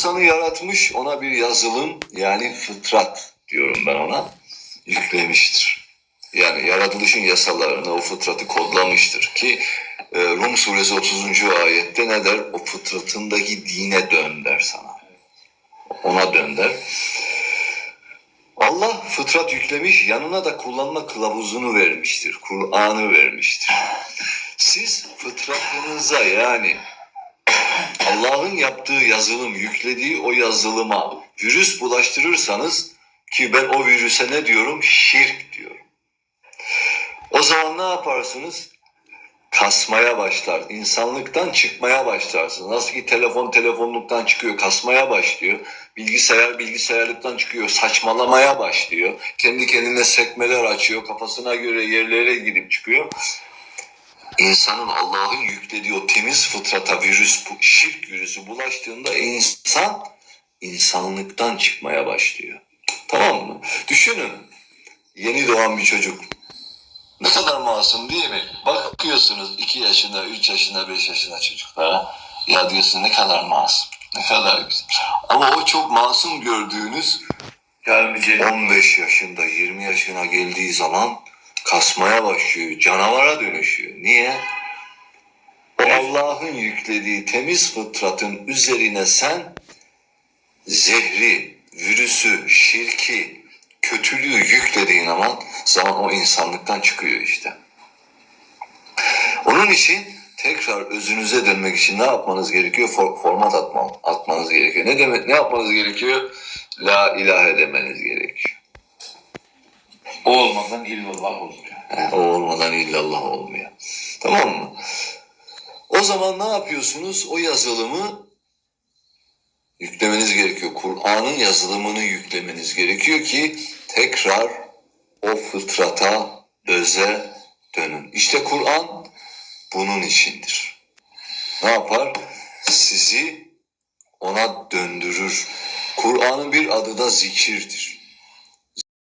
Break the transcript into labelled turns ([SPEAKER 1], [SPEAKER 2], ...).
[SPEAKER 1] insanı yaratmış, ona bir yazılım yani fıtrat diyorum ben ona yüklemiştir. Yani yaratılışın yasalarını, o fıtratı kodlamıştır ki e, Rum suresi 30. ayette ne der? O fıtratındaki dine dön der sana. Ona dön der. Allah fıtrat yüklemiş, yanına da kullanma kılavuzunu vermiştir. Kur'an'ı vermiştir. Siz fıtratınıza yani Allah'ın yaptığı yazılım, yüklediği o yazılıma virüs bulaştırırsanız ki ben o virüse ne diyorum? Şirk diyorum. O zaman ne yaparsınız? Kasmaya başlar. İnsanlıktan çıkmaya başlarsınız. Nasıl ki telefon telefonluktan çıkıyor, kasmaya başlıyor. Bilgisayar bilgisayarlıktan çıkıyor, saçmalamaya başlıyor. Kendi kendine sekmeler açıyor, kafasına göre yerlere gidip çıkıyor. İnsanın Allah'ın yüklediği o temiz fıtrata virüs, şirk virüsü bulaştığında insan insanlıktan çıkmaya başlıyor. Tamam mı? Düşünün. Yeni doğan bir çocuk. Ne kadar masum değil mi? Bakıyorsunuz 2 yaşında, 3 yaşında, 5 yaşında çocuklara. Ya diyorsun ne kadar masum. Ne kadar güzel. Ama o çok masum gördüğünüz
[SPEAKER 2] Gelmeyecek.
[SPEAKER 1] 15 yaşında, 20 yaşına geldiği zaman kasmaya başlıyor, canavara dönüşüyor. Niye? Allah'ın yüklediği temiz fıtratın üzerine sen zehri, virüsü, şirki, kötülüğü yüklediğin zaman zaman o insanlıktan çıkıyor işte. Onun için tekrar özünüze dönmek için ne yapmanız gerekiyor? For- format atma, atmanız gerekiyor. Ne demek? Ne yapmanız gerekiyor? La ilahe demeniz gerekiyor.
[SPEAKER 2] Olmadan illallah olmuyor.
[SPEAKER 1] O olmadan illallah olmuyor. Tamam mı? O zaman ne yapıyorsunuz? O yazılımı yüklemeniz gerekiyor. Kur'an'ın yazılımını yüklemeniz gerekiyor ki tekrar o fıtrata, öze dönün. İşte Kur'an bunun içindir. Ne yapar? Sizi ona döndürür. Kur'an'ın bir adı da zikirdir.